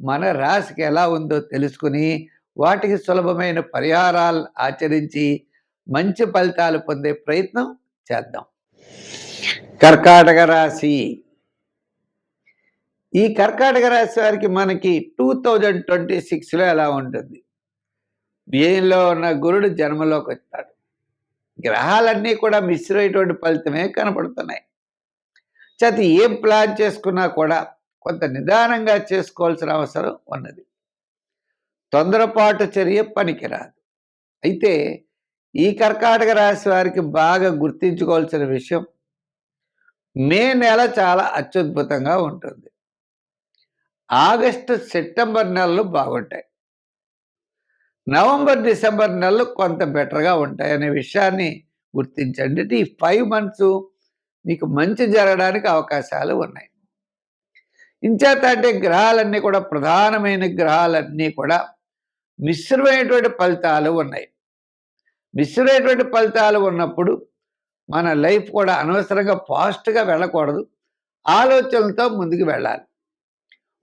మన రాశికి ఎలా ఉందో తెలుసుకుని వాటికి సులభమైన పరిహారాలు ఆచరించి మంచి ఫలితాలు పొందే ప్రయత్నం చేద్దాం. కర్కాటక రాశి. ఈ కర్కాటక రాశి వారికి మనకి టూ థౌజండ్ ట్వంటీ సిక్స్లో ఎలా ఉంటుంది? వ్యయంలో ఉన్న గురుడు జన్మలోకి వస్తాడు. గ్రహాలన్నీ కూడా మిశ్రమైనటువంటి ఫలితమే కనపడుతున్నాయి. చేత ఏం ప్లాన్ చేసుకున్నా కూడా కొంత నిదానంగా చేసుకోవాల్సిన అవసరం ఉన్నది. తొందరపాటు చర్య పనికిరాదు. అయితే ఈ కర్కాటక రాశి వారికి బాగా గుర్తించుకోవాల్సిన విషయం మే నెల చాలా అత్యద్భుతంగా ఉంటుంది. ఆగస్టు సెప్టెంబర్ నెలలు బాగుంటాయి. నవంబర్ డిసెంబర్ నెలలు కొంత బెటర్గా ఉంటాయి అనే విషయాన్ని గుర్తించండి. ఈ ఫైవ్ మంత్స్ మీకు మంచి జరగడానికి అవకాశాలు ఉన్నాయి. ఇంచేత అంటే గ్రహాలన్నీ కూడా ప్రధానమైన గ్రహాలన్నీ కూడా మిశ్రమైనటువంటి ఫలితాలు ఉన్నాయి. మిశ్రమైనటువంటి ఫలితాలు ఉన్నప్పుడు మన లైఫ్ కూడా అనవసరంగా ఫాస్ట్గా వెళ్ళకూడదు. ఆలోచనలతో ముందుకు వెళ్ళాలి.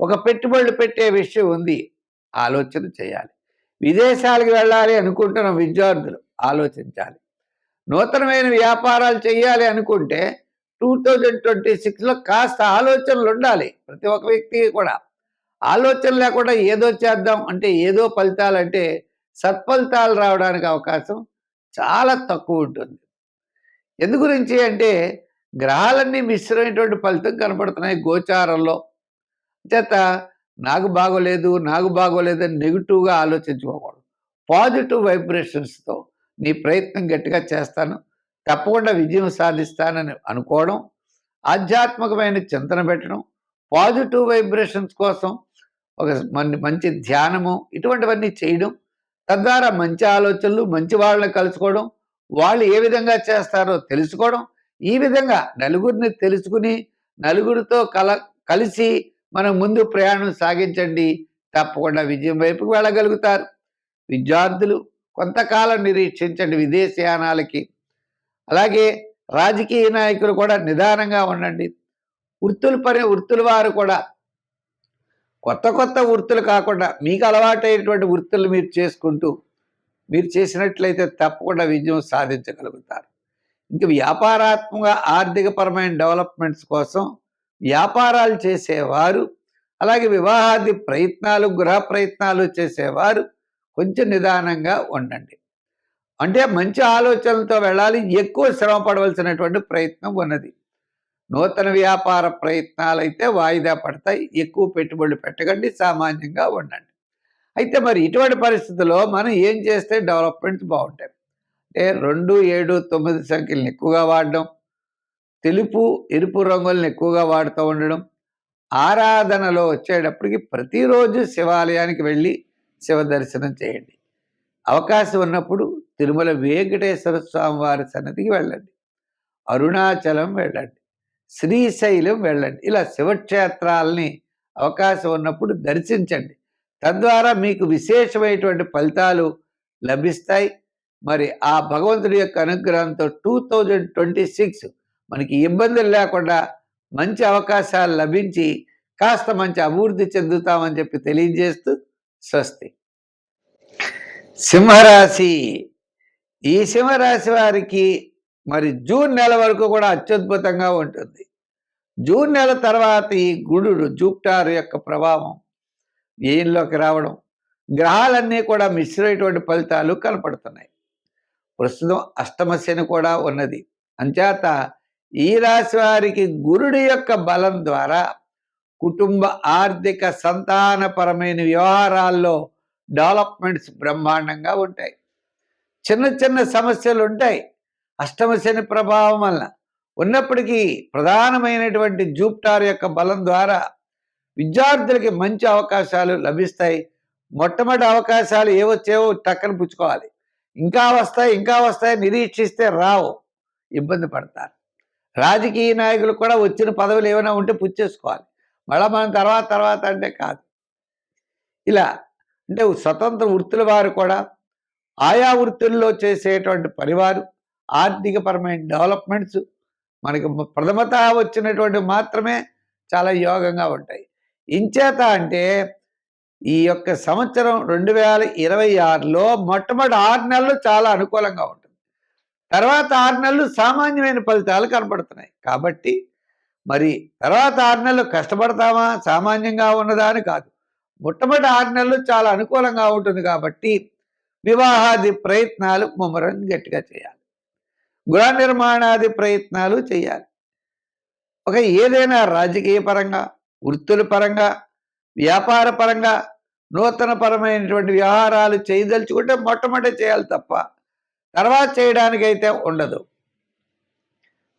ఒక పెట్టుబడులు పెట్టే విషయం ఉంది ఆలోచన చేయాలి. విదేశాలకు వెళ్ళాలి అనుకుంటున్న విద్యార్థులు ఆలోచించాలి. నూతనమైన వ్యాపారాలు చేయాలి అనుకుంటే టూ థౌజండ్ ట్వంటీ సిక్స్లో కాస్త ఆలోచనలు ఉండాలి ప్రతి ఒక్క వ్యక్తికి కూడా. ఆలోచన లేకుండా ఏదో చేద్దాం అంటే ఏదో ఫలితాలు అంటే సత్ఫలితాలు రావడానికి అవకాశం చాలా తక్కువ ఉంటుంది. ఎందు గురించి అంటే గ్రహాలన్నీ మిశ్రమైనటువంటి ఫలితం కనపడుతున్నాయి గోచారంలో. చేత నాకు బాగోలేదు నాకు బాగోలేదు అని నెగిటివ్గా ఆలోచించుకోకూడదు. పాజిటివ్ వైబ్రేషన్స్తో నీ ప్రయత్నం గట్టిగా చేస్తాను. తప్పకుండా విజయం సాధిస్తానని అనుకోవడం ఆధ్యాత్మికమైన చింతన పెట్టడం పాజిటివ్ వైబ్రేషన్స్ కోసం ఒక మంచి ధ్యానము ఇటువంటివన్నీ చేయడం తద్వారా మంచి ఆలోచనలు మంచి వాళ్ళని కలుసుకోవడం వాళ్ళు ఏ విధంగా చేస్తారో తెలుసుకోవడం ఈ విధంగా నలుగురిని తెలుసుకుని నలుగురితో కల కలిసి మనం ముందు ప్రయాణం సాగించండి. తప్పకుండా విజయం వైపుకు వెళ్ళగలుగుతారు. విద్యార్థులు కొంతకాలం నిరీక్షించండి విదేశయానాలకి అలాగే రాజకీయ నాయకులు కూడా నిదానంగా ఉండండి. వృత్తులు పని వృత్తుల వారు కూడా. కొత్త కొత్త వృత్తులు కాకుండా మీకు అలవాటైనటువంటి వృత్తులు మీరు చేసుకుంటూ మీరు చేసినట్లయితే తప్పకుండా విజయం సాధించగలుగుతారు. ఇంక వ్యాపారాత్మక ఆర్థికపరమైన డెవలప్మెంట్స్ కోసం వ్యాపారాలు చేసేవారు అలాగే వివాహాది ప్రయత్నాలు గృహ ప్రయత్నాలు చేసేవారు కొంచెం నిదానంగా ఉండండి. అంటే మంచి ఆలోచనలతో వెళ్ళాలి ఎక్కువ శ్రమ పడవలసినటువంటి ప్రయత్నం ఉన్నది. నూతన వ్యాపార ప్రయత్నాలు అయితే వాయిదా పడతాయి ఎక్కువ పెట్టుబడులు పెట్టకండి సామాన్యంగా ఉండండి. అయితే మరి ఇటువంటి పరిస్థితుల్లో మనం ఏం చేస్తే డెవలప్మెంట్స్ బాగుంటాయి? అంటే రెండు ఏడు తొమ్మిది సంఖ్యలను ఎక్కువగా వాడడం తెలుపు ఎరుపు రంగులను ఎక్కువగా వాడుతూ ఉండడం ఆరాధనలో వచ్చేటప్పటికి ప్రతిరోజు శివాలయానికి వెళ్ళి శివ దర్శనం చేయండి. అవకాశం ఉన్నప్పుడు తిరుమల వెంకటేశ్వర స్వామి వారి సన్నదికి వెళ్ళండి. అరుణాచలం వెళ్ళండి. శ్రీశైలం వెళ్ళండి. ఇలా శివక్షేత్రాలని అవకాశం ఉన్నప్పుడు దర్శించండి. తద్వారా మీకు విశేషమైనటువంటి ఫలితాలు లభిస్తాయి. మరి ఆ భగవంతుడి యొక్క అనుగ్రహంతో టూ థౌజండ్ ట్వంటీ సిక్స్ మనకి ఇబ్బందులు లేకుండా మంచి అవకాశాలు లభించి కాస్త మంచి అభివృద్ధి చెందుతామని చెప్పి తెలియజేస్తూ స్వస్తి. సింహరాశి. ఈ సింహరాశి వారికి మరి జూన్ నెల వరకు కూడా అత్యద్భుతంగా ఉంటుంది. జూన్ నెల తర్వాత ఈ గుడు జూప్టార్ యొక్క ప్రభావం వ్యయంలోకి రావడం గ్రహాలన్నీ కూడా మిశ్రమైనటువంటి ఫలితాలు కనపడుతున్నాయి. ప్రస్తుతం అష్టమ శని కూడా ఉన్నది. అంచేత ఈ రాశి వారికి గురుడి యొక్క బలం ద్వారా కుటుంబ ఆర్థిక సంతానపరమైన వ్యవహారాల్లో డెవలప్మెంట్స్ బ్రహ్మాండంగా ఉంటాయి. చిన్న చిన్న సమస్యలు ఉంటాయి. అష్టమశని ప్రభావం వలన ఉన్నప్పటికీ ప్రధానమైనటువంటి జూప్టార్ యొక్క బలం ద్వారా విద్యార్థులకి మంచి అవకాశాలు లభిస్తాయి. మొట్టమొదటి అవకాశాలు ఏవచ్చేవో టక్కన పుచ్చుకోవాలి. ఇంకా వస్తాయి ఇంకా వస్తాయి నిరీక్షిస్తే రావు. ఇబ్బంది పడతారు. రాజకీయ నాయకులు కూడా వచ్చిన పదవులు ఏమైనా ఉంటే పుచ్చేసుకోవాలి. మళ్ళీ మనం తర్వాత తర్వాత అంటే కాదు. ఇలా అంటే స్వతంత్ర వృత్తుల వారు కూడా ఆయా వృత్తుల్లో చేసేటువంటి పరివారు ఆర్థికపరమైన డెవలప్మెంట్స్ మనకి ప్రథమత వచ్చినటువంటి మాత్రమే చాలా యోగంగా ఉంటాయి. ఇంచేత అంటే ఈ యొక్క సంవత్సరం రెండు వేల ఇరవై ఆరులో మొట్టమొదటి ఆరు నెలలు చాలా అనుకూలంగా ఉంటుంది. తర్వాత ఆరు నెలలు సామాన్యమైన ఫలితాలు కనపడుతున్నాయి కాబట్టి మరి తర్వాత ఆరు నెలలు కష్టపడతామా? సామాన్యంగా ఉన్నదా అని కాదు. మొట్టమొదటి ఆరు నెలలు చాలా అనుకూలంగా ఉంటుంది కాబట్టి వివాహాది ప్రయత్నాలు ముమ్మరం గట్టిగా చేయాలి. గృహ నిర్మాణాది ప్రయత్నాలు చేయాలి. ఒక ఏదైనా రాజకీయ పరంగా వృత్తుల పరంగా వ్యాపార పరంగా నూతన పరమైనటువంటి వ్యవహారాలు చేయదలుచుకుంటే మొట్టమొదటి చేయాలి తప్ప తర్వాత చేయడానికైతే ఉండదు.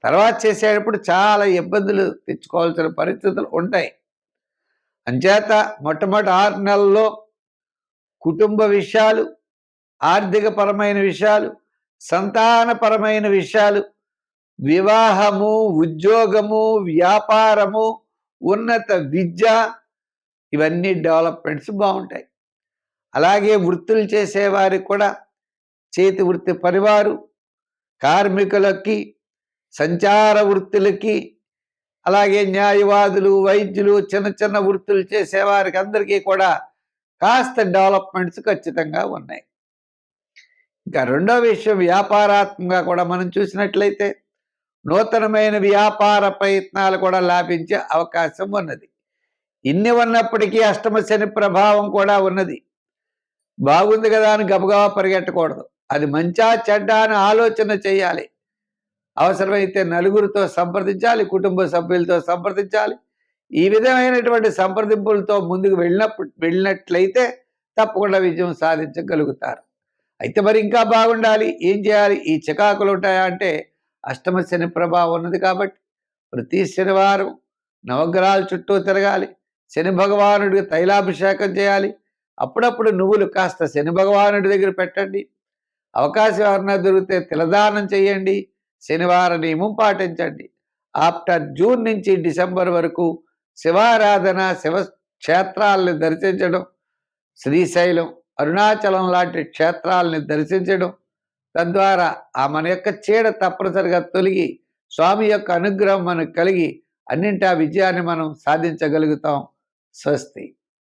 తర్వాత చేసేటప్పుడు చాలా ఇబ్బందులు తెచ్చుకోవాల్సిన పరిస్థితులు ఉంటాయి. అంచేత మొట్టమొదటి ఆరు నెలల్లో కుటుంబ విషయాలు ఆర్థికపరమైన విషయాలు సంతానపరమైన విషయాలు వివాహము ఉద్యోగము వ్యాపారము ఉన్నత విద్య ఇవన్నీ డెవలప్మెంట్స్ బాగుంటాయి. అలాగే వృత్తులు చేసేవారికి కూడా చేతి వృత్తి పరివారు కార్మికులకి సంచార వృత్తులకి అలాగే న్యాయవాదులు వైద్యులు చిన్న చిన్న వృత్తులు చేసేవారికి అందరికీ కూడా కాస్త డెవలప్మెంట్స్ ఖచ్చితంగా ఉన్నాయి. ఇంకా రెండో విషయం వ్యాపారాత్మకంగా కూడా మనం చూసినట్లయితే నూతనమైన వ్యాపార ప్రయత్నాలు కూడా లాభించే అవకాశం ఉన్నది. ఇన్ని ఉన్నప్పటికీ అష్టమ శని ప్రభావం కూడా ఉన్నది. బాగుంది కదా అని గబగబా పరిగెట్టకూడదు. అది మంచా చెడ్డా అని ఆలోచన చేయాలి. అవసరమైతే నలుగురితో సంప్రదించాలి కుటుంబ సభ్యులతో సంప్రదించాలి. ఈ విధమైనటువంటి సంప్రదింపులతో ముందుకు వెళ్ళినప్పుడు వెళ్ళినట్లయితే తప్పకుండా విజయం సాధించగలుగుతారు. అయితే మరి ఇంకా బాగుండాలి ఏం చేయాలి? ఈ చికాకులు ఉంటాయా అంటే అష్టమ శని ప్రభావం ఉన్నది కాబట్టి ప్రతి శనివారం నవగ్రహాల చుట్టూ తిరగాలి. శని భగవానుడికి తైలాభిషేకం చేయాలి. అప్పుడప్పుడు నువ్వులు కాస్త శని భగవానుడి దగ్గర పెట్టండి. అవకాశం ఎవరన్నా దొరికితే తిలదానం చేయండి. శనివార నియమం పాటించండి. ఆఫ్టర్ జూన్ నుంచి డిసెంబర్ వరకు శివారాధన శివ క్షేత్రాలను దర్శించడం శ్రీశైలం అరుణాచలం లాంటి క్షేత్రాలని దర్శించడం తద్వారా ఆ మన యొక్క చీడ తప్పనిసరిగా తొలగి స్వామి యొక్క అనుగ్రహం మనకు కలిగి అన్నింటి విజయాన్ని మనం సాధించగలుగుతాం. స్వస్తి.